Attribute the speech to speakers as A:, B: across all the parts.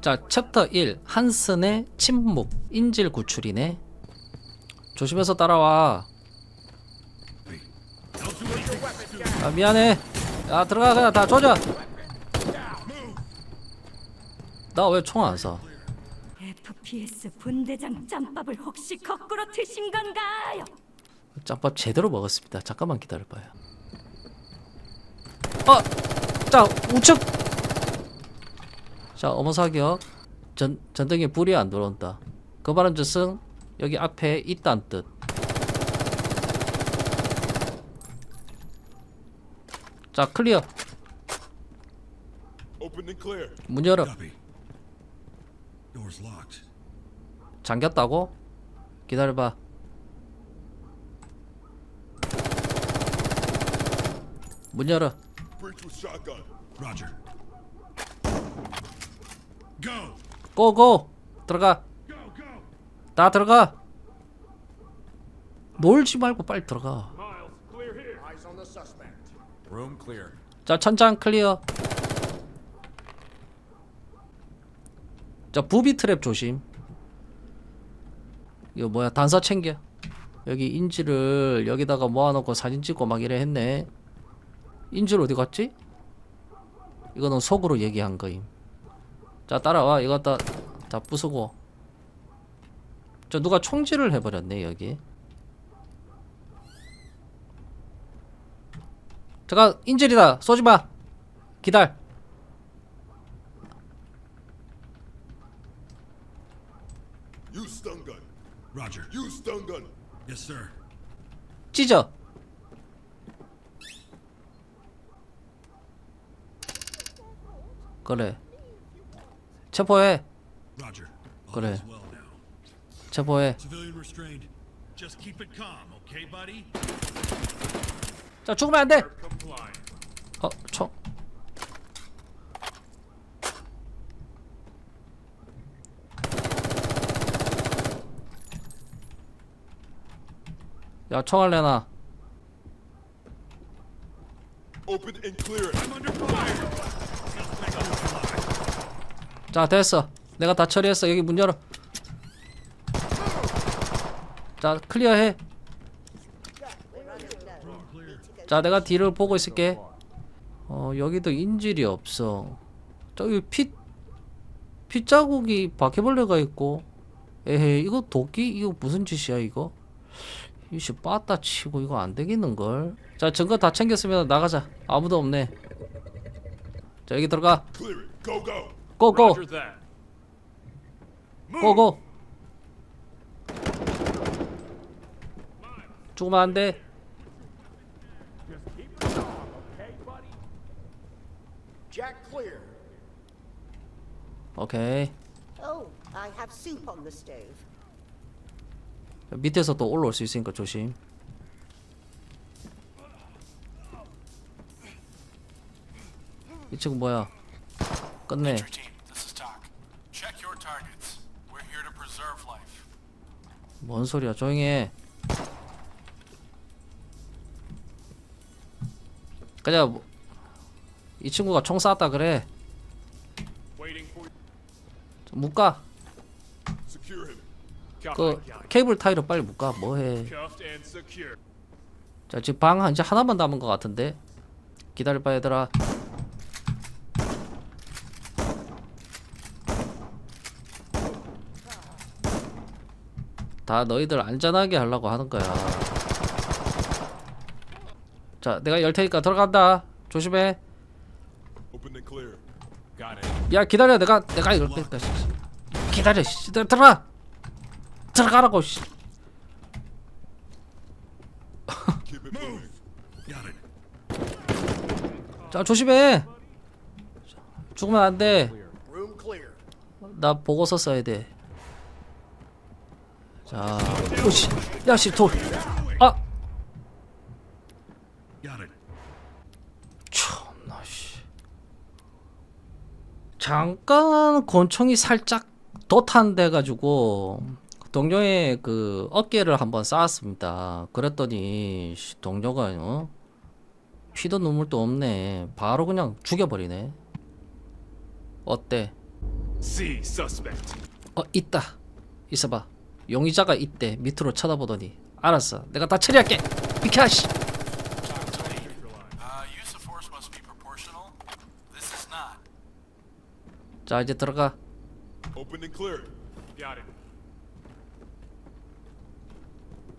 A: 자, 챕터 1. 한슨의 침묵. 인질 구출이네. 조심해서 따라와. 아, 미안해. 야, 들어가, 그냥 다 조져. 나 왜 총 안 쏴?
B: FPS 분대장 짬밥을 혹시 거꾸로 드신 건가요?
A: 짬밥 제대로 먹었습니다. 잠깐만 기다려봐요. 어! 자, 우측! 자, 어머 사격. 전, 전등에 불이 안 들어온다. 그 말은 즉슨 여기 앞에 있다는 뜻. 자, 클리어.
C: Open and clear.
A: 문 열어. 잠겼다고? 기다려 봐. 문 열어. 고고! 들어가.
D: Go, go!
A: 다 들어가. 놀지 말고 빨리 들어가. 자, 천장 클리어. 자, 부비 트랩 조심. 이거 뭐야? 단서 챙겨. 여기 인지를 여기다가 모아놓고 사진 찍고 막 이래 했네. 인질 어디 갔지? 이거는 속으로 얘기한 거임. 자, 따라와. 이거 다, 다 부수고. 저 누가 총질을 해버렸네, 여기. 잠깐, 인질이다. 쏘지 마. 기다려.
D: Roger.
C: Use stun gun.
D: Yes, sir.
A: 찢어. 그래. 체포해. 그래. 체포해. 자, 죽으면 안 돼. 어, 총. 야, 총알 내놔.
C: Open and clear it.
D: I'm under fire!
A: 자, 됐어. 내가 다 처리했어. 여기 문 열어. 자, 클리어해. 자, 내가 뒤를 보고 있을게. 어, 여기도 인질이 없어. 저기 피, 피 자국이 바퀴벌레가 있고. 에헤, 이거 도끼? 이거 무슨 짓이야, 이거? 이씨, 빠따 치고 이거 안 되겠는걸? 자, 증거 다 챙겼으면 나가자. 아무도 없네. 자, 여기 들어가. 고고! 고고! 죽으면 안 돼.
E: Jack clear.
A: 오케이.
F: Oh, I have soup on the stove.
A: 밑에서 또 올라올 수 있으니까 조심. 이 친구 뭐야? 끝내.
G: Your team, this is Doc. Check your targets. We're here to preserve life.
A: 뭔 소리야? 조용히 해. 그냥 뭐- 이 친구가 총 쐈다 그래.
C: him.
A: 그 케이블 타이로 빨리 묶어. 뭐해? 자 지금 방 이제 하나만 남은 것 같은데. 기다려봐 얘들아. 다 너희들 안전하게 하려고 하는 거야. 자, 내가 열 테니까 들어간다. 조심해. 야, 기다려. 내가 내가 이럴 테니까. 씨. 기다려. 씨. 들- 들어가. 들어가라고. 씨. 자, 조심해. 죽으면 안 돼.
E: Room clear.
A: 나 보고서 써야 돼. 자, 오씨, 야씨 돌. 아. 참나 씨. 잠깐 권총이 살짝 덧한돼 가지고 동료의 그 어깨를 한번 쐈습니다. 그랬더니 씨, 동료가 어? 피도 눈물도 없네. 바로 그냥 죽여버리네. 어때? 어 있다 있어봐 용의자가 있대 밑으로 쳐다보더니 알았어 내가 다 처리할게 비켜 씨
G: Uh.
A: 자 이제 들어가
C: Open and clear.
H: Got it.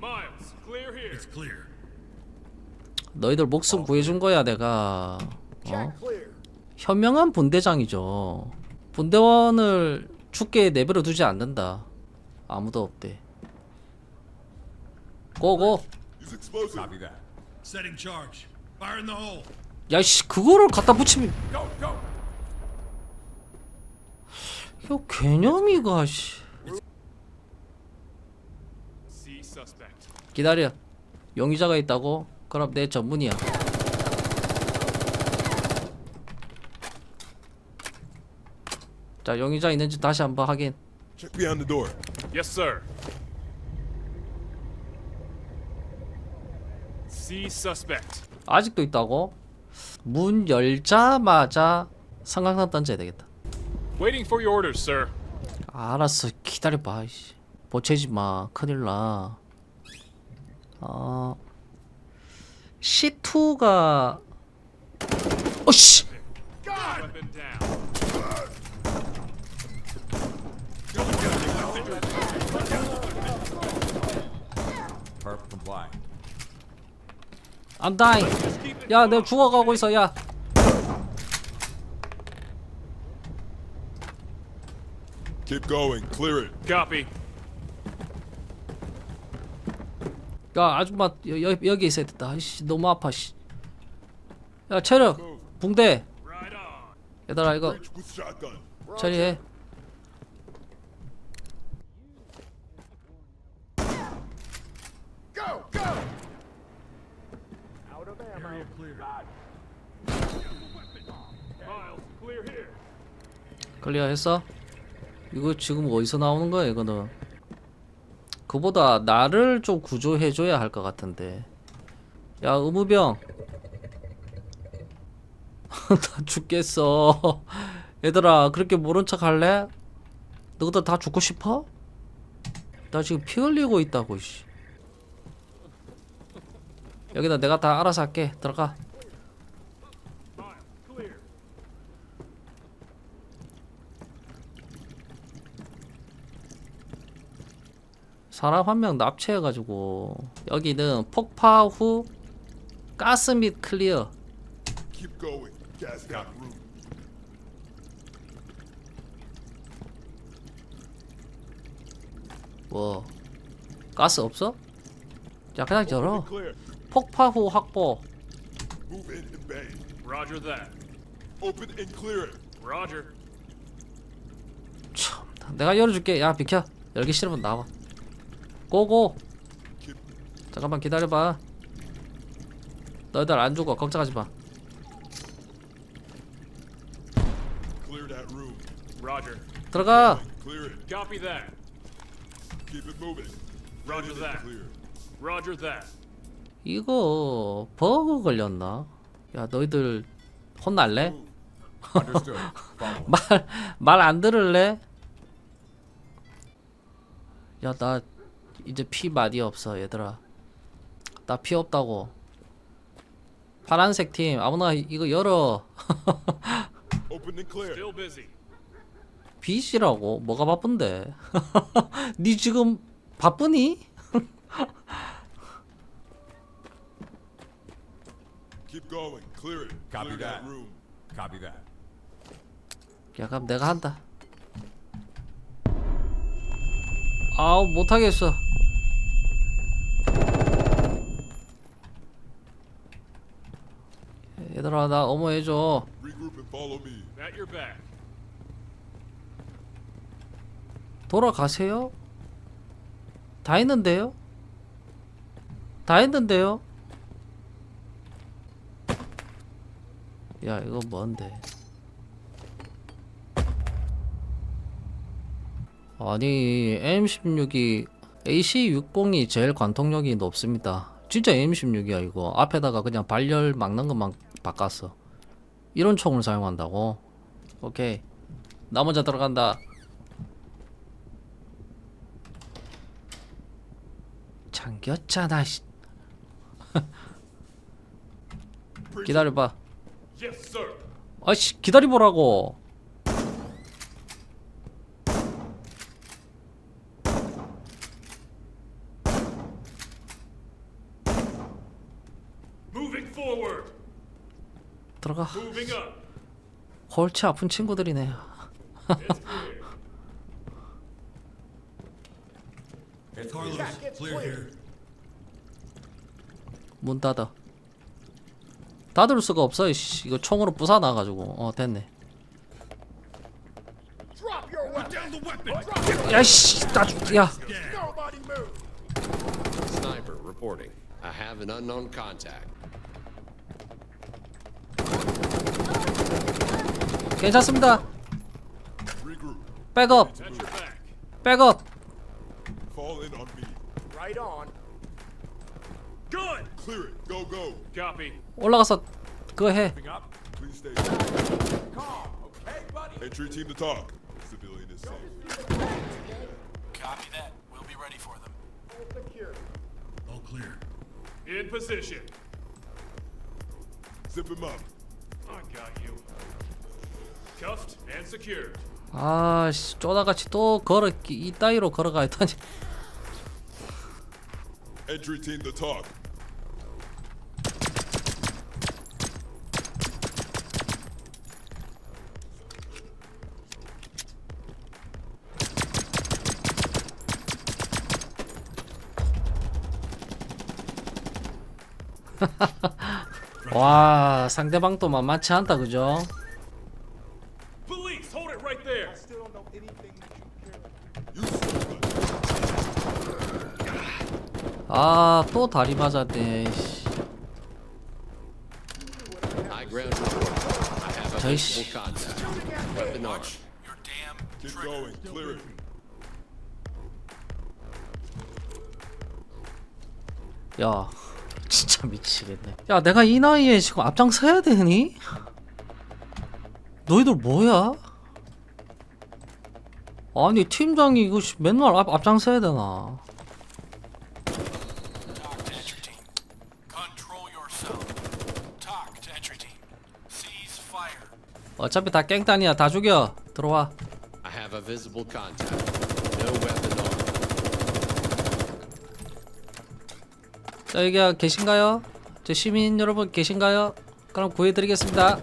H: Miles, clear here.
D: It's clear.
A: 너희들 목숨 구해준 거야 내가 어? 현명한 분대장이죠 분대원을 죽게 내버려 두지 않는다 아무도 없대 고고
C: Use explosive.
D: Setting charge. Fire in the hole.
A: 야씨 그거를 갖다 붙이면
H: Go, go.
A: 이거 개념이가 씨. 기다려 용의자가 있다고? 그럼 내 전문이야 자 용의자 있는지 다시 한번 확인
C: Check behind the door.
H: Yes, sir. C suspect.
A: 아직도 있다고? 문 열자마자 성강탄 던져야 되겠다
H: Waiting for your orders, sir.
A: 알았어 기다려봐 이씨 보채지 마 큰일 나 어 C2가 어씨
H: Weapon down.
A: I'm dying 야 내가 죽어가고 있어 야
C: Keep going. Clear it.
H: Copy.
A: 야 아줌마 여, 여, 여기 있어야 됐다 아이씨 너무 아파 씨. 야 체력 붕대
H: Right on.
A: 얘들아 이거. 처리해
E: Go, go! Out of ammo.
D: Area clear.
H: Miles, clear here.
A: 클리어 했어? 이거 지금 어디서 나오는 거야 이거는 그보다 나를 좀 구조해줘야 할 것 같은데 야 의무병 나 죽겠어 얘들아 그렇게 모른 척 할래? 너희들 다 죽고 싶어? 나 지금 피 흘리고 있다고 씨. 여기다 내가 다 알아서 할게 들어가 사람 한 명 납치해가지고 여기는 폭파 후 가스 및 클리어
C: Keep going. Gas got room.
A: 뭐 가스 없어? 야 그냥 열어. 폭파 후 확보
C: Move in and bang.
H: Roger that.
C: Open and clear it.
H: Roger.
A: 참 내가 열어줄게 야 비켜 열기 싫으면 나와 고고 잠깐만 기다려봐 너희들 안 죽어 걱정하지 마
C: clear that room.
H: Roger.
A: 들어가
C: Clear it.
H: Copy that.
C: Keep it moving.
H: Roger
C: Clear it
H: that.
C: and Clear.
H: Roger that.
A: 이거 버그 걸렸나? 야 너희들 혼날래? 말말 안 들을래? 야나 이제 피 많이 없어 얘들아 나 피 없다고 파란색 팀 아무나 이거 열어. 빚이라고 뭐가 바쁜데 니 지금 바쁘니? 야 그럼 내가 한다 아우 못하겠어 얘들아 나 어머 해줘
H: your back.
A: 돌아가세요? 다 했는데요? 다 했는데요? 야 이거 뭔데 아니 M16이 AC60이 제일 관통력이 높습니다 진짜 M16이야 이거 앞에다가 그냥 발열 막는 것만 바꿨어 이런 총을 사용한다고? 오케이 나 먼저 들어간다. 잠겼잖아. 씨. 기다려봐. 아씨 기다려보라고.
H: Moving forward.
A: 들어가. 골치 아픈 친구들이네. 문 닫아. 닫을 수가 없어. 씨. 이거 총으로 부사 놔가지고. 어 됐네. 야씨 나 야.
E: Nobody move.
I: Sniper reporting. I have an unknown contact.
A: 괜찮습니다. 백업. 백업.
C: Fall in on me.
E: Right on.
H: Good.
C: Clear it. Go, go.
H: Copy.
A: 올라가서 그거 해.
H: Moving up.
C: Please stay. Entry team to talk. Civilian is safe.
G: Copy that. We'll be ready for them.
E: Secure.
D: All clear.
H: In position.
C: Zip him up.
H: I got you.
A: 아씨 쪼다같이 또 걸어 이 따위로 걸어가 있다니.
C: Entry team to talk.
A: 와 상대방도 만만치 않다 그죠?
H: Police, hold it right there.
A: 아 또 다리 맞았네. 씨.
I: High ground reporting. I have a
A: 저희
I: visible
A: 씨.
I: contact. Weapon arm.
H: Your damn
C: Keep
H: trigger.
C: going. Clear it.
A: 야 진짜 미치겠네. 야 내가 이 나이에 지금 앞장서야 되니? 너희들 뭐야? 아니 팀장이 이거 씨 맨날 앞, 앞장서야 되나?
G: Talk to entry team. Control yourself. Talk to entry team. Cease fire.
A: 어차피 다 깽단이야 다 죽여 들어와
I: I have a visible contact. No weapon arm.
A: 자 여기 계신가요? 저 시민 여러분 계신가요? 그럼 구해드리겠습니다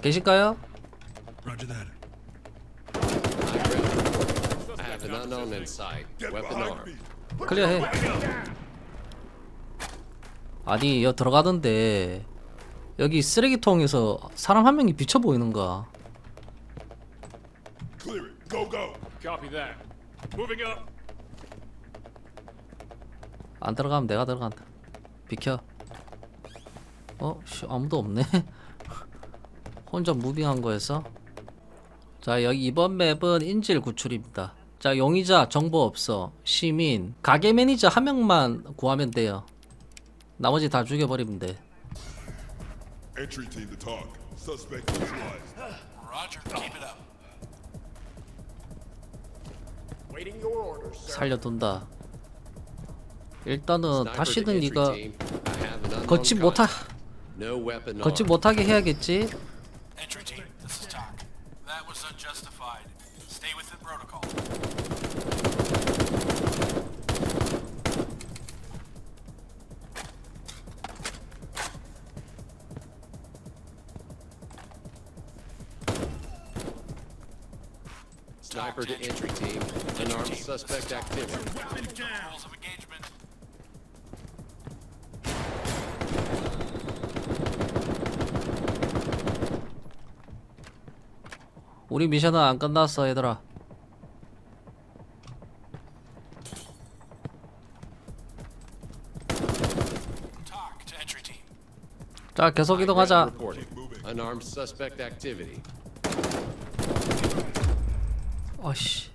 A: 계실까요?
D: Roger that.
I: Ground reporting. I have an unknown in sight. Weapon
C: behind
I: arm.
C: me.
A: 클리어해 아니 여기 들어가던데 여기 쓰레기통에서 사람 한 명이 비쳐 보이는 거야. 안 들어가면 내가 들어간다. 비켜. 어? 씨, 아무도 없네. 혼자 무빙한 거였어? 자 여기 이번 맵은 인질 구출입니다. 자 용의자 정보 없어. 시민. 가게 매니저 한 명만 구하면 돼요. 나머지 다 죽여버리면 돼
C: Entry team to talk. Suspect neutralized.
G: Roger. Keep it up.
E: Waiting your orders, sir.
A: 살려둔다 일단은 다시는 네가 걷지 못하
I: arm.
A: 못하게 해야겠지
I: Sniper to entry team. Unarmed suspect activity.
D: Weapon down.
G: Rules of engagement.
A: 우리 미션은 안 끝났어 얘들아
G: Talk to entry team.
A: 자 계속 이동하자
I: reporting. Unarmed suspect activity.
A: 아씨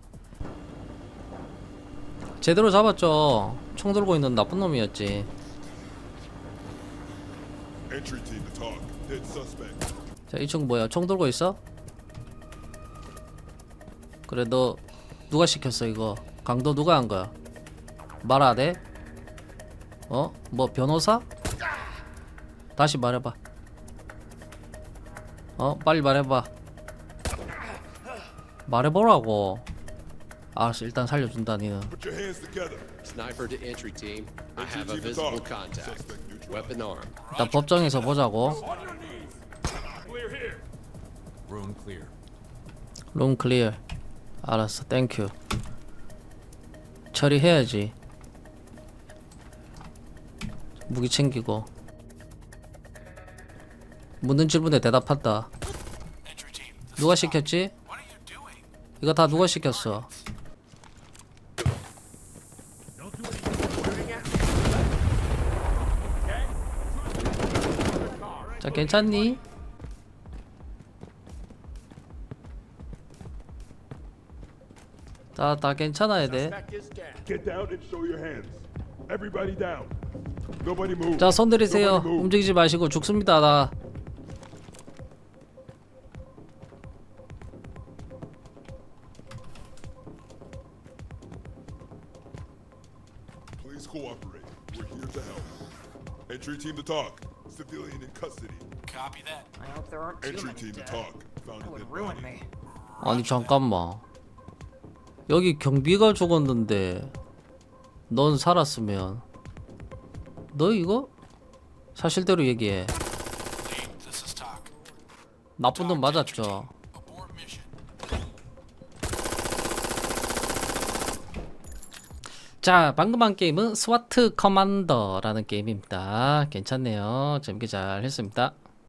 A: 제대로 잡았죠 총 들고 있는 나쁜 놈이었지. 자, 이 친구 뭐야? 총 들고 있어? 그래, 너 누가 시켰어 이거? 강도 누가 한 거야? 말 안 해? 어? 뭐 변호사? 다시 말해봐. 어? 빨리 말해봐. 말해보라고. 알았어, 일단 살려준다, 니는.
C: Put your hands together.
I: Sniper to entry team. I
C: Entry
I: have a
C: team to
I: visible
C: talk.
I: contact.
C: Suspect neutralized.
I: Weapon armed.
A: 일단 법정에서 보자고.
J: Room clear.
A: 룸 클리어. 알았어, 땡큐. 처리해야지. 무기 챙기고. 묻는 질문에 대답한다. 누가. 시켰지? 이거 다 누가 시켰어? 자, 괜찮니? 다, 다 괜찮아야 돼. 자, 손 들이세요. 움직이지 마시고 죽습니다, 나.
C: Entry team to talk. Civilian in custody.
G: Copy that.
K: I hope there aren't too
C: Entry
K: many
C: team to
K: dead.
C: talk. Found
K: That
C: a
K: would
C: dead
K: ruin
C: body.
K: me.
A: 아니, 잠깐만. 여기 경비가 죽었는데, 넌 살았으면, 너 이거? 사실대로 얘기해.
G: Team, this is Talk.
A: 나쁜 놈 맞았죠? 자, 방금 한 게임은 스와트 커만더라는 게임입니다. 괜찮네요. 재밌게 잘 했습니다.